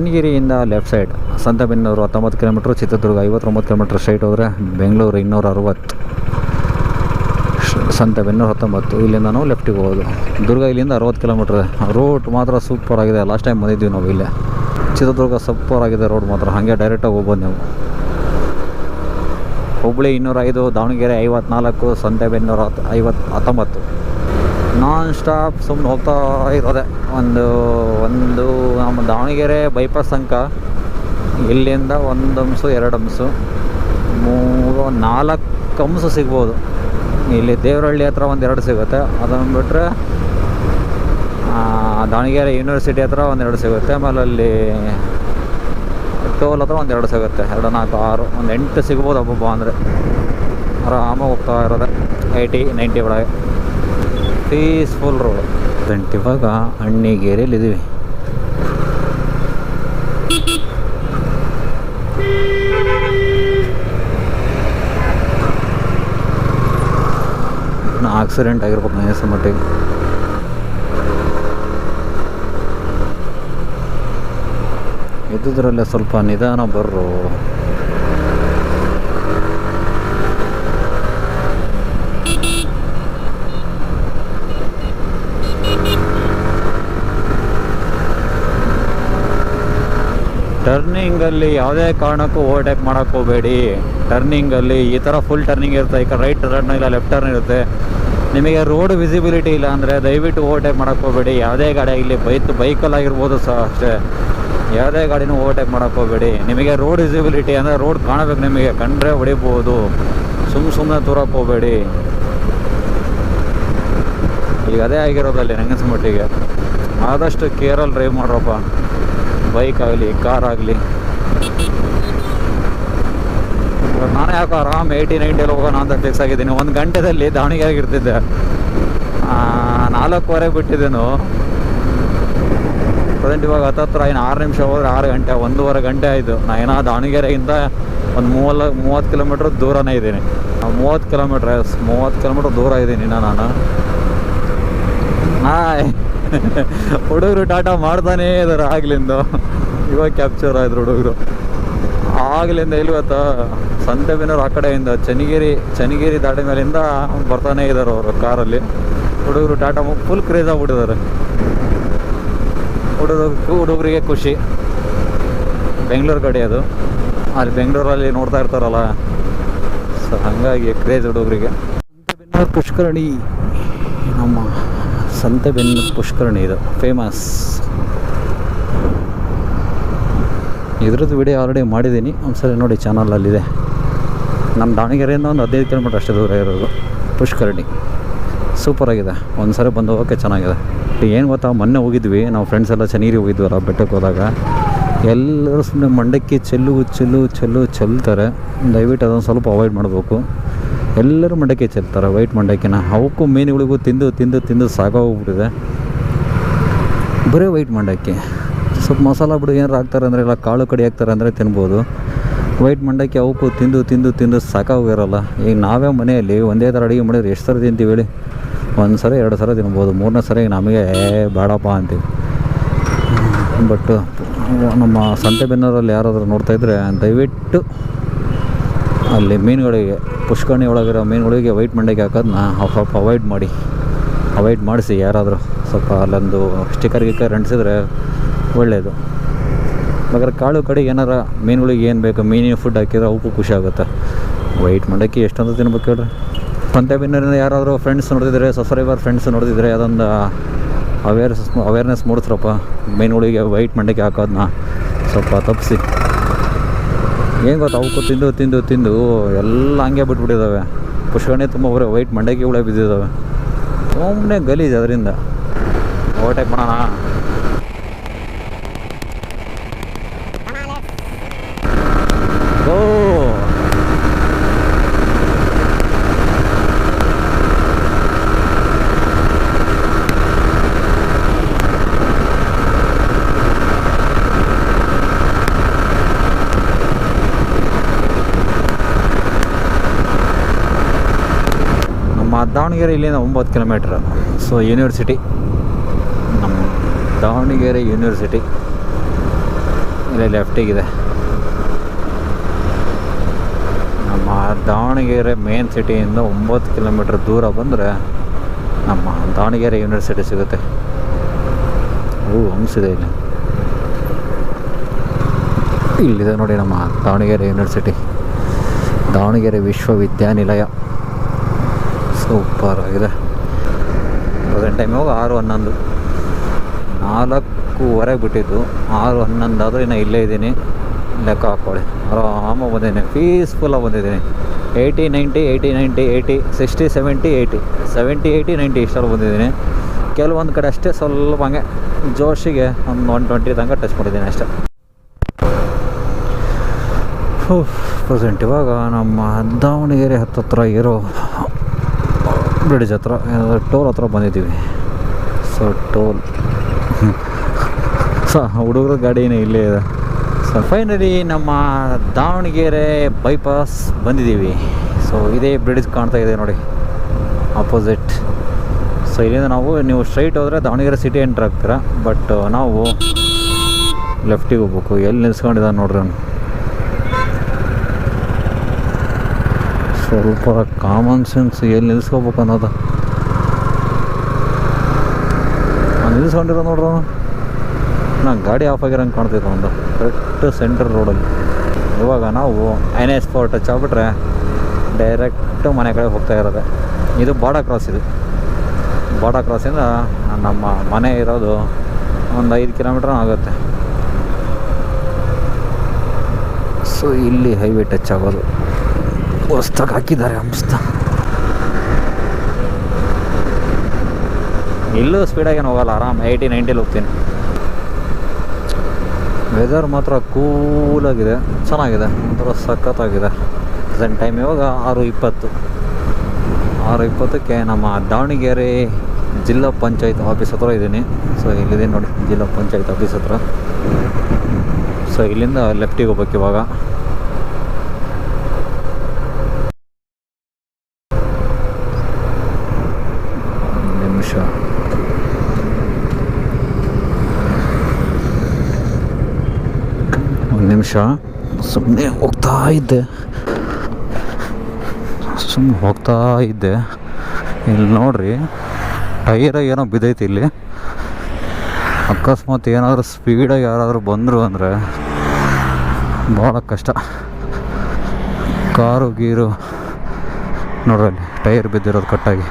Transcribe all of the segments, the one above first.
ಚನ್ನಗಿರಿಯಿಂದ left side Santebennur ಹತ್ತೊಂಬತ್ತು kilometre, Chitradurga ಐವತ್ತೊಂಬತ್ತು kilometre straight ಹೋದರೆ ಬೆಂಗಳೂರು ಇನ್ನೂರ ಅರವತ್ತು. ಸಂತೆಬೆನ್ನೂರು ಹತ್ತೊಂಬತ್ತು, ಇಲ್ಲಿಂದ ನಾವು ಲೆಫ್ಟಿಗೆ ಹೋಗೋದು. ದುರ್ಗ ಇಲ್ಲಿಂದ ಅರವತ್ತು ಕಿಲೋಮೀಟ್ರ್. ರೂಟ್ ಮಾತ್ರ ಸೂಪರ್ ಆಗಿದೆ. ಲಾಸ್ಟ್ ಟೈಮ್ ಬಂದಿದ್ವಿ ನಾವು ಇಲ್ಲೇ. ಚಿತ್ರದುರ್ಗ ಸೂಪರ್ ಆಗಿದೆ ರೋಡ್ ಮಾತ್ರ. ಹಾಗೆ ಡೈರೆಕ್ಟಾಗಿ ಹೋಗ್ಬೋದು ನೀವು. ಹುಬ್ಬಳ್ಳಿ ಇನ್ನೂರ ಐದು ದಾವಣಗೆರೆ ಐವತ್ನಾಲ್ಕು, ಸಂತೆಬೆನ್ನೂರ ಹತ್ತು ಐವತ್ತು ಹತ್ತೊಂಬತ್ತು. ನಾನ್ ಸ್ಟಾಪ್ ಸುಮ್ಮನೆ ಹೋಗ್ತಾ ಇರೋದೆ. ಒಂದು ಒಂದು ನಮ್ಮ ದಾವಣಗೆರೆ ಬೈಪಾಸ್ ತನಕ ಇಲ್ಲಿಂದ ಒಂದು ಅಂಶು ಎರಡು ಅಂಶು ಮೂರು, ನಾಲ್ಕು ಅಂಶು ಸಿಗ್ಬೋದು. ಇಲ್ಲಿ ದೇವರಹಳ್ಳಿ ಹತ್ರ ಒಂದು ಎರಡು ಸಿಗುತ್ತೆ. ಅದನ್ನು ಬಿಟ್ಟರೆ ದಾವಣಗೆರೆ ಯೂನಿವರ್ಸಿಟಿ ಹತ್ರ ಒಂದೆರಡು ಸಿಗುತ್ತೆ. ಆಮೇಲೆ ಅಲ್ಲಿ ಟೋಲ್ ಹತ್ರ ಒಂದೆರಡು ಸಿಗುತ್ತೆ. ಎರಡು, ನಾಲ್ಕು, ಆರು, ಒಂದು ಎಂಟು ಸಿಗ್ಬೋದು ಒಬ್ಬೊಬ್ಬ ಅಂದರೆ. ಆರಾಮಾಗಿ ಹೋಗ್ತಾ ಇರೋದೆ. ಏಯ್ಟಿ ನೈಂಟಿ ಒಳಗೆ. Peaceful road. ಗಂಟಿವಾಗ ಅಣ್ಣಿಗೇರಿಯಲ್ಲಿದ್ದೀವಿ. ಆಕ್ಸಿಡೆಂಟ್ ಆಗಿರ್ಬೇಕು ನನ್ನ ಹೆಸರು ಮಟ್ಟಿಗೆ. ಇದ್ದುದ್ರಲ್ಲೇ ಸ್ವಲ್ಪ ನಿಧಾನ ಬರ್ರು. ಟರ್ನಿಂಗಲ್ಲಿ ಯಾವುದೇ ಕಾರಣಕ್ಕೂ ಓವರ್ಟೇಕ್ ಮಾಡೋಕ್ಕೆ ಹೋಗಬೇಡಿ. ಟರ್ನಿಂಗಲ್ಲಿ ಈ ಥರ ಫುಲ್ ಟರ್ನಿಂಗ್ ಇರುತ್ತೆ. ಈಗ ರೈಟ್ ಟರ್ನ್ ಇಲ್ಲ ಲೆಫ್ಟ್ ಟರ್ನ್ ಇರುತ್ತೆ. ನಿಮಗೆ ರೋಡ್ ವಿಸಿಬಿಲಿಟಿ ಇಲ್ಲ ಅಂದರೆ ದಯವಿಟ್ಟು ಓವರ್ಟೇಕ್ ಮಾಡೋಕ್ಕೆ ಹೋಗಬೇಡಿ. ಯಾವುದೇ ಗಾಡಿ ಇಲ್ಲಿ ಬೈಕ್, ಬೈಕಲ್ಲಿ ಆಗಿರ್ಬೋದು ಸಹ ಅಷ್ಟೇ. ಯಾವುದೇ ಗಾಡಿನೂ ಓವರ್ಟೇಕ್ ಮಾಡೋಕ್ಕೆ ಹೋಗಬೇಡಿ. ನಿಮಗೆ ರೋಡ್ ವಿಸಿಬಿಲಿಟಿ ಅಂದರೆ ರೋಡ್ ಕಾಣಬೇಕು ನಿಮಗೆ. ಕಂಡ್ರೆ ಹೊಡಿಬೋದು. ಸುಮ್ಮ ಸುಮ್ಮನೆ ತೂರಕ್ಕೆ ಹೋಗಬೇಡಿ. ಈಗ ಅದೇ ಆಗಿರೋದಲ್ಲಿ ನನಗೆ ಮಟ್ಟಿಗೆ. ಆದಷ್ಟು ಕೇರಲ್ಲಿ ಡ್ರೈವ್ ಮಾಡ್ರಪ್ಪ. ಬೈಕ್ ಆಗಲಿ ಕಾರ್ ಆಗಲಿ. ನಾನು ಯಾಕೆ ಆರಾಮ್ ಏಯ್ಟಿ ನೈಂಟಿಯಲ್ಲಿ ಹೋಗೋಣ ಅಂತ ಫಿಕ್ಸ್ ಆಗಿದ್ದೀನಿ. ಒಂದು ಗಂಟೆದಲ್ಲಿ ದಾವಣಗೆರೆಗೆ ಇರ್ತಿದ್ದೆ ನಾಲ್ಕೂವರೆಗೆ ಬಿಟ್ಟಿದ್ದೇನು. ಪ್ರೆಸೆಂಟ್ ಇವಾಗ ಹತ್ತತ್ರ, ಇನ್ನು ಆರು ನಿಮಿಷ ಹೋದ್ರೆ ಆರು ಗಂಟೆ, ಒಂದೂವರೆ ಗಂಟೆ ಆಯಿತು. ನಾನು ಏನೋ ದಾವಣಗೆರೆಯಿಂದ ಒಂದು ಮೂವಲ್ಲ ಮೂವತ್ತು ಕಿಲೋಮೀಟ್ರ್ ದೂರನೇ ಇದ್ದೀನಿ. ಮೂವತ್ತು ಕಿಲೋಮೀಟ್ರ್ ಮೂವತ್ತು ಕಿಲೋಮೀಟ್ರ್ ದೂರ ಇದ್ದೀನಿ ನಾನು. ಹಾಯ್ ಹುಡುಗರು ಟಾಟಾ ಮಾಡ್ತಾನೇ ಇದಾರೆ ಆಗ್ಲಿಂದ. ಇವಾಗ ಕ್ಯಾಪ್ಚರ್ ಆಯ್ತು ಹುಡುಗರು. ಆಗ್ಲಿಂದ ಎಲ್ಲಿ ಗೊತ್ತಾ ಸಂತೆಬೆನ್ನೂರು ಆ ಕಡೆಯಿಂದ ಚನಿಗಿರಿ ಚನಿಗಿರಿ ದಾಟಿ ಮೇಲಿಂದ ಬರ್ತಾನೆ ಇದ್ದಾರೆ ಅವರು ಕಾರಲ್ಲಿ. ಹುಡುಗರು ಟಾಟಾ ಫುಲ್ ಕ್ರೇಜ್ ಆಗ್ಬಿಟ್ಟಿದ್ದಾರೆ ಹುಡುಗರು ಹುಡುಗರಿಗೆ ಖುಷಿ. ಬೆಂಗಳೂರು ಕಡೆ ಅದು. ಅಲ್ಲಿ ಬೆಂಗಳೂರಲ್ಲಿ ನೋಡ್ತಾ ಇರ್ತಾರಲ್ಲ, ಸೊ ಹಾಗಾಗಿ ಕ್ರೇಜ್ ಹುಡುಗರಿಗೆ. ಪುಷ್ಕರಣಿ ನಮ್ಮ ಸಂತೆಬೆನ್ನೂರು ಪುಷ್ಕರಣಿ ಇದು ಫೇಮಸ್ ಇದ್ರದ್ದು ವಿಡಿಯೋ ಆಲ್ರೆಡಿ ಮಾಡಿದ್ದೀನಿ. ಒಂದ್ಸಲ ನೋಡಿ ಚಾನಲಲ್ಲಿದೆ ನಮ್ಮ ದಾವಣಗೆರೆಯಿಂದ ಒಂದು ಹದಿನೈದು ಕಿಲೋಮೀಟ್ರ್ ಅಷ್ಟೇ ದೂರ ಇರೋದು ಪುಷ್ಕರಣಿ ಸೂಪರಾಗಿದೆ ಒಂದು ಸರಿ ಬಂದು ಹೋಗೋಕ್ಕೆ ಚೆನ್ನಾಗಿದೆ. ಏನು ಗೊತ್ತಾ, ಮೊನ್ನೆ ಹೋಗಿದ್ವಿ. ನಾವು ಫ್ರೆಂಡ್ಸ್ ಎಲ್ಲ ಚೆನ್ನೀರಿ ಹೋಗಿದ್ವಲ್ಲ, ಬೆಟ್ಟಕ್ಕೆ ಹೋದಾಗ. ಎಲ್ಲರೂ ಸುಮ್ಮನೆ ಮಂಡಕ್ಕಿ ಚೆಲ್ಲು ಚೆಲ್ಲು ಚೆಲ್ಲು ಚೆಲ್ತಾರೆ. ದಯವಿಟ್ಟು ಅದನ್ನು ಸ್ವಲ್ಪ ಅವಾಯ್ಡ್ ಮಾಡಬೇಕು. ಎಲ್ಲರೂ ಮಂಡಕ್ಕಿ ಚೆಲ್ತಾರೆ ವೈಟ್ ಮಂಡಕ್ಕಿನ ಅವಕ್ಕೂ ಮೀನುಗಳಿಗೂ ತಿಂದು ತಿಂದು ತಿಂದು ಸಾಗೋಗ್ಬಿಟ್ಟಿದೆ. ಬರೀ ವೈಟ್ ಮಂಡಕ್ಕಿ. ಸ್ವಲ್ಪ ಮಸಾಲ ಬಿಡು, ಏನಾರು ಹಾಕ್ತಾರೆ ಅಂದರೆ, ಇಲ್ಲ ಕಾಳು ಕಡಿ ಹಾಕ್ತಾರೆ ಅಂದರೆ ತಿನ್ಬೋದು. ವೈಟ್ ಮಂಡಕ್ಕಿ ಅವಕ್ಕೂ ತಿಂದು ತಿಂದು ತಿಂದು ಸಾಕಾಗಿರಲ್ಲ ಈಗ ನಾವೇ ಮನೆಯಲ್ಲಿ ಒಂದೇ ಥರ ಅಡುಗೆ ಮಾಡಿದ್ರೆ ಎಷ್ಟು ಸರಿ ತಿಂತೀವಿ ಹೇಳಿ? ಒಂದು ಸಲ ಎರಡು ಸಲ ತಿನ್ಬೋದು. ಮೂರನೇ ಸರಿ ನಮಗೆ ಬೇಡಪ್ಪ ಅಂತೀವಿ. ಬಟ್ ನಮ್ಮ ಸಂತೆಬೆನ್ನೂರಲ್ಲಿ ಯಾರಾದರೂ ನೋಡ್ತಾಯಿದ್ರೆ ದಯವಿಟ್ಟು ಅಲ್ಲಿ ಮೀನುಗಳಿಗೆ, ಪುಷ್ಕರಣಿ ಒಳಗಿರೋ ಮೀನುಗಳಿಗೆ ವೈಟ್ ಮಂಡಕ್ಕಿ ಹಾಕೋದನ್ನ ಸ್ವಲ್ಪ ಅವಾಯ್ಡ್ ಮಾಡಿ. ಅವಾಯ್ಡ್ ಮಾಡಿಸಿ ಯಾರಾದರೂ ಸ್ವಲ್ಪ ಅಲ್ಲೊಂದು ಸ್ಟಿಕರ್ ಗಿಕ್ಕರ್ ಅಂಟಿಸಿದ್ರೆ ಒಳ್ಳೆಯದು ಬೇಕಾದ್ರೆ ಕಾಳು ಕಡೆ ಏನಾರ ಮೀನುಗಳಿಗೆ ಏನು ಬೇಕು, ಮೀನಿನ ಫುಡ್ ಹಾಕಿದ್ರೆ ಅವಕ್ಕೂ ಖುಷಿ ಆಗುತ್ತೆ. ವೈಟ್ ಮಂಡಕ್ಕಿ ಎಷ್ಟೊಂದು ತಿನ್ಬೇಕು ಹೇಳ್ರಿ. ಸಂತೆಬೆನ್ನೂರಿಂದ ಯಾರಾದರೂ ಫ್ರೆಂಡ್ಸ್ ನೋಡಿದರೆ ಸಬ್ಸ್ಕ್ರೈಬರ್ ಫ್ರೆಂಡ್ಸ್ ನೋಡಿದರೆ ಅದೊಂದು ಅವೇರ್ನೆಸ್ ಅವೇರ್ನೆಸ್ ಮೂಡಿಸ್ರಪ್ಪ. ಮೀನುಗಳಿಗೆ ವೈಟ್ ಮಂಡಕ್ಕಿ ಹಾಕೋದನ್ನ ಸ್ವಲ್ಪ ತಪ್ಪಿಸಿ. ಏನು ಗೊತ್ತಾ ಅವಕ್ಕೂ ತಿಂದು ತಿಂದು ತಿಂದು ಎಲ್ಲ ಹಂಗೆ ಬಿಟ್ಬಿಟ್ಟಿದ್ದಾವೆ ಪುಷ್ಕರಣಿ ತುಂಬ ಬರೀ ವೈಟ್ ಮಂಡಕ್ಕಿಗಳೇ ಬಿದ್ದಿದ್ದಾವೆ ಸುಮ್ಮನೆ ಗಲೀಜು ಅದರಿಂದ. ಓವರ್ಟೇಕ್ ಮಾಡೋಣ. ಓ ನಮ್ಮ ದಾವಣಗೆರೆ ಇಲ್ಲಿಂದ ಒಂಬತ್ತು ಕಿಲೋಮೀಟ್ರ್. So, university. ನಮ್ಮ ದಾವಣಗೆರೆ ಯೂನಿವರ್ಸಿಟಿ. ಇಲ್ಲೇ ಲೆಫ್ಟಿಗಿದೆ. ನಮ್ಮ ದಾವಣಗೆರೆ ಮೇನ್ ಸಿಟಿಯಿಂದ ಒಂಬತ್ತು ಕಿಲೋಮೀಟ್ರ್ ದೂರ ಬಂದರೆ ನಮ್ಮ ದಾವಣಗೆರೆ ಯೂನಿವರ್ಸಿಟಿ ಸಿಗುತ್ತೆ. ಹೂ ಹಂಗಿಸಿದೆ ಇಲ್ಲಿ. ಇಲ್ಲಿದೆ ನೋಡಿ ನಮ್ಮ ದಾವಣಗೆರೆ ಯೂನಿವರ್ಸಿಟಿ. ದಾವಣಗೆರೆ ವಿಶ್ವವಿದ್ಯಾನಿಲಯ. ಸೂಪರ್ ಆಗಿದೆ. ಪ್ರೆಸೆಂಟ್ ಟೈಮ್ ಇವಾಗ ಆರು ಹನ್ನೊಂದು. ನಾಲ್ಕೂವರೆಗೆ ಬಿಟ್ಟಿದ್ದು ಆರು ಹನ್ನೊಂದು ಆದರೂ ಇನ್ನು ಇಲ್ಲೇ ಇದ್ದೀನಿ. ಲೆಕ್ಕ ಹಾಕ್ಕೊಳ್ಳಿ ಆರಾಮಾಗಿ ಬಂದಿದ್ದೀನಿ. ಪೀಸ್ಫುಲ್ಲಾಗಿ ಬಂದಿದ್ದೀನಿ. Eighty ninety eighty ninety eighty sixty seventy eighty seventy eighty ninety ಇಷ್ಟಲ್ಲಿ ಬಂದಿದ್ದೀನಿ. ಕೆಲವೊಂದು ಕಡೆ ಅಷ್ಟೇ ಸ್ವಲ್ಪ ಹಂಗೆ ಜೋಶಿಗೆ ಒಂದು ಒನ್ ಟ್ವೆಂಟಿ ತನಕ ಟಚ್ ಮಾಡಿದ್ದೀನಿ ಅಷ್ಟೇ. ಪ್ರೆಸೆಂಟ್ ಇವಾಗ ನಮ್ಮ ದಾವಣಗೆರೆ ಹತ್ತತ್ರ ಇರೋ ಬ್ರಿಡ್ಜ್ ಹತ್ರ ಟೋಲ್ ಹತ್ರ ಬಂದಿದ್ದೀವಿ. So toll. ಸೊ ಹುಡುಗರ ಗಾಡಿನೇ ಇಲ್ಲೇ ಇದೆ. ಸೊ ಫೈನಲಿ ನಮ್ಮ ದಾವಣಗೆರೆ ಬೈಪಾಸ್ ಬಂದಿದ್ದೀವಿ. ಸೊ ಇದೇ ಬ್ರಿಡ್ಜ್ ಕಾಣ್ತಾ ಇದೆ ನೋಡಿ ಆಪೋಸಿಟ್ ಸೊ ಇಲ್ಲಿಂದ ನಾವು, ನೀವು ಸ್ಟ್ರೈಟ್ ಹೋದರೆ ದಾವಣಗೆರೆ ಸಿಟಿ ಎಂಟ್ರ್ ಆಗ್ತೀರಾ ಬಟ್ ನಾವು ಲೆಫ್ಟಿಗೆ ಹೋಗ್ಬೇಕು. ಎಲ್ಲಿ ನಿಲ್ಸ್ಕೊಂಡಿದ್ದಾನೆ ನೋಡ್ರಿ ಅವ್ನು. ಸ್ವಲ್ಪ ಕಾಮನ್ ಸೆನ್ಸ್ ಎಲ್ಲಿ ನಿಲ್ಸ್ಕೋಬೇಕು ಅನ್ನೋದು. ನಿಲ್ಸ್ಕೊಂಡಿರೋ ನೋಡ್ರ. ನಾ ಗಾಡಿ ಆಫ್ ಆಗಿರೋಂಗೆ ಕಾಣ್ತಿದ್ದ ಒಂದು ಕರೆಕ್ಟ್ ಸೆಂಟ್ರ್ ರೋಡಲ್ಲಿ ಇವಾಗ ನಾವು ಐನ್ ಎಸ್ ಫೋರ್ ಟಚ್ ಆಗ್ಬಿಟ್ರೆ ಡೈರೆಕ್ಟ್ ಮನೆ ಕಡೆ ಹೋಗ್ತಾ ಇರೋದೆ. ಇದು ಬಾಡ ಕ್ರಾಸ್ ಇದು. ಬಾಡ ಕ್ರಾಸಿಂದ ನಮ್ಮ ಮನೆ ಇರೋದು ಒಂದು ಐದು ಕಿಲೋಮೀಟ್ರ್ ಆಗುತ್ತೆ. ಸೊ ಇಲ್ಲಿ ಹೈವೇ ಟಚ್ ಆಗೋದು. ಹೊಸ್ದಾಗಿ ಹಾಕಿದ್ದಾರೆ ಹಂಸ್ತ ಇಲ್ಲೂ ಸ್ಪೀಡಾಗೇನು ಹೋಗಲ್ಲ, ಆರಾಮ್ ಏಯ್ಟಿ ನೈಂಟಿಲಿ ಹೋಗ್ತೀನಿ. ವೆದರ್ ಮಾತ್ರ ಕೂಲಾಗಿದೆ ಚೆನ್ನಾಗಿದೆ, ಒಂಥರ ಸಖತ್ತಾಗಿದೆ. ಪ್ರೆಸೆಂಟ್ ಟೈಮ್ ಇವಾಗ ಆರು ಇಪ್ಪತ್ತು. ಆರು ಇಪ್ಪತ್ತಕ್ಕೆ ನಮ್ಮ ದಾವಣಗೆರೆ ಜಿಲ್ಲಾ ಪಂಚಾಯತ್ ಆಫೀಸ್ ಹತ್ರ ಇದ್ದೀನಿ. ಸೊ ಇಲ್ಲಿದೆ ನೋಡಿ, ಜಿಲ್ಲಾ ಪಂಚಾಯತ್ ಆಫೀಸ್ ಹತ್ರ. ಸೊ ಇಲ್ಲಿಂದ ಲೆಫ್ಟಿಗೆ ಹೋಗ್ಬೇಕು ಇವಾಗ ಒಂದ್ ನಿಮಿಷ ಒಂದು ನಿಮಿಷ ಸುಮ್ಮನೆ ಹೋಗ್ತಾ ಇದ್ದೆ. ಸುಮ್ಮನೆ ಹೋಗ್ತಾ ಇದ್ದೆ. ಇಲ್ಲಿ ನೋಡ್ರಿ, ಟೈರ ಏನೋ ಬಿದ್ದೈತಿ ಇಲ್ಲಿ. ಅಕಸ್ಮಾತ್ ಏನಾದರೂ ಸ್ಪೀಡಾಗಿ ಯಾರಾದರೂ ಬಂದರು ಅಂದರೆ ಭಾಳ ಕಷ್ಟ. ಕಾರು, ಗೀರು, ನೋಡ್ರಲ್ಲಿ ಟೈರ್ ಬಿದ್ದಿರೋದು ಕಟ್ಟಾಗಿ.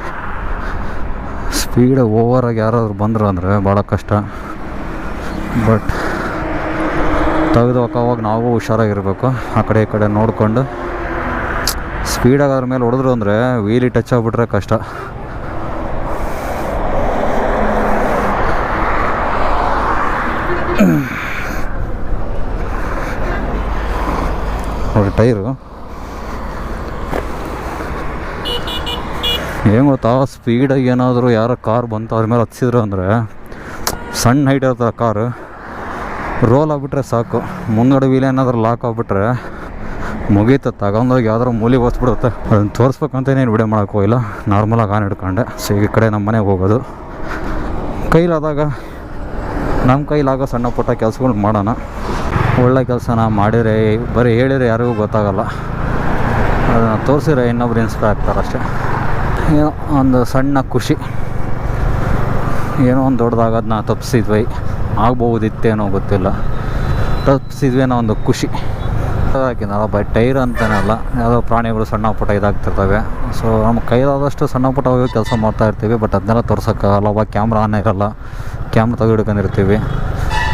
ಸ್ಪೀಡಾಗಿ ಓವರಾಗಿ ಯಾರಾದರೂ ಬಂದರು ಅಂದರೆ ಭಾಳ ಕಷ್ಟ. ಬಟ್ ತೆಗೆದು ಹೋಗೋವಾಗ ನಾವು ಹುಷಾರಾಗಿರಬೇಕು. ಆ ಕಡೆ ಈ ಕಡೆ ನೋಡಿಕೊಂಡು ಸ್ಪೀಡಾಗಿ ಅದ್ರ ಮೇಲೆ ಹೊಡೆದ್ರು ಅಂದರೆ ವೀಲಿ ಟಚ್ ಆಗಿಬಿಟ್ರೆ ಕಷ್ಟ. ನೋಡಿ ಟೈರು. ಏನು ಗೊತ್ತಾ? ಸ್ಪೀಡಾಗಿ ಏನಾದರೂ ಯಾರೋ ಕಾರ್ ಬಂತು ಅದ್ರ ಮೇಲೆ ಹತ್ಸಿದ್ರು ಅಂದರೆ ಸಣ್ಣ ಹೈಟ್ ಇರ್ತಾರೆ ಕಾರು. ರೋಲ್ ಆಗಿಬಿಟ್ರೆ ಸಾಕು. ಮುಂದ್ಗಡೆ ವೀಲ್ ಏನಾದರೂ ಲಾಕ್ ಆಗಿಬಿಟ್ರೆ ಮುಗೀತು. ತಗೊಂಡೋಗಿ ಯಾವ್ದಾರು ಮೂಲಿ ಓದ್ಬಿಡುತ್ತೆ ಅದನ್ನು ತೋರಿಸ್ಬೇಕಂತ ಏನು ವಿಡಿಯೋ ಮಾಡೋಕೆ ಹೋಗಿಲ್ಲ. ನಾರ್ಮಲಾಗಿ ಆನ್ ಹಿಡ್ಕೊಂಡೆ. ಸೊ ಈ ಕಡೆ ನಮ್ಮ ಮನೆಗೆ ಹೋಗೋದು. ಕೈಲಾದಾಗ ನಮ್ಮ ಕೈಲಾಗೋ ಸಣ್ಣ ಪುಟ್ಟ ಕೆಲಸಗಳು ಮಾಡೋಣ. ಒಳ್ಳೆ ಕೆಲಸನ ಮಾಡಿದರೆ ಬರೀ ಹೇಳಿದರೆ ಯಾರಿಗೂ ಗೊತ್ತಾಗಲ್ಲ. ಅದನ್ನು ತೋರಿಸಿದ್ರೆ ಇನ್ನೊಬ್ರು ಇನ್ಸ್ಪೈರ್ ಆಗ್ತಾರೆ ಅಷ್ಟೇ. ಏನೋ ಒಂದು ಸಣ್ಣ ಖುಷಿ. ಏನೋ ಒಂದು ದೊಡ್ಡದಾಗೋದನ್ನ ತಪ್ಪಿಸಿದ್ವಿ ಆಗ್ಬೋದಿತ್ತೇನೋ ಗೊತ್ತಿಲ್ಲ. ತಪ್ಪಿಸಿದ್ವಿ ಅನ್ನೋ ಒಂದು ಖುಷಿ. ಹಾಕಿದ್ನಲ್ಲ ಬೈ ಟೈರ್ ಅಂತನಲ್ಲ, ಯಾವುದೋ ಪ್ರಾಣಿಗಳು ಸಣ್ಣ ಪುಟ್ಟ ಇದಾಗ್ತಿರ್ತವೆ. ಸೊ ನಮ್ಮ ಕೈಲಾದಷ್ಟು ಸಣ್ಣ ಪುಟ್ಟ ಕೆಲಸ ಮಾಡ್ತಾ ಇರ್ತೀವಿ ಬಟ್ ಅದನ್ನೆಲ್ಲ ತೋರ್ಸೋಕ್ಕಾಗಲ್ಲ. ಅವಾಗ ಕ್ಯಾಮ್ರಾ ಆನ್ ಇರಲ್ಲ. ಕ್ಯಾಮ್ರಾ ತೆಗೆದುಕೊಂಡಿರ್ತೀವಿ.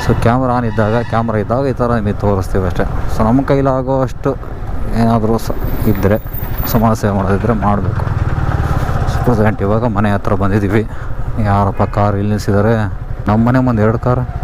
ಸೊ ಕ್ಯಾಮ್ರಾ ಆನ್ ಇದ್ದಾಗ ಕ್ಯಾಮ್ರಾ ಇದ್ದಾಗ ಈ ಥರ ನಿಮಗೆ ತೋರಿಸ್ತೀವಿ ಅಷ್ಟೇ. ಸೊ ನಮ್ಮ ಕೈಲಾಗೋ ಅಷ್ಟು ಏನಾದರೂ ಸ ಇದ್ದರೆ ಸಮಾಜ ಮಾಡೋದಿದ್ದರೆ ಮಾಡಬೇಕು. ಪ್ರೆಸೆಂಟ್ ಇವಾಗ ಮನೆ ಹತ್ರ ಬಂದಿದ್ದೀವಿ. ಯಾರಪ್ಪ ಕಾರ್ ಇಲ್ಲಿ ನಿಲ್ಸಿದ್ದಾರೆ? ನಮ್ಮ ಮನೆ ಮುಂದೆ ಎರಡು ಕಾರ್.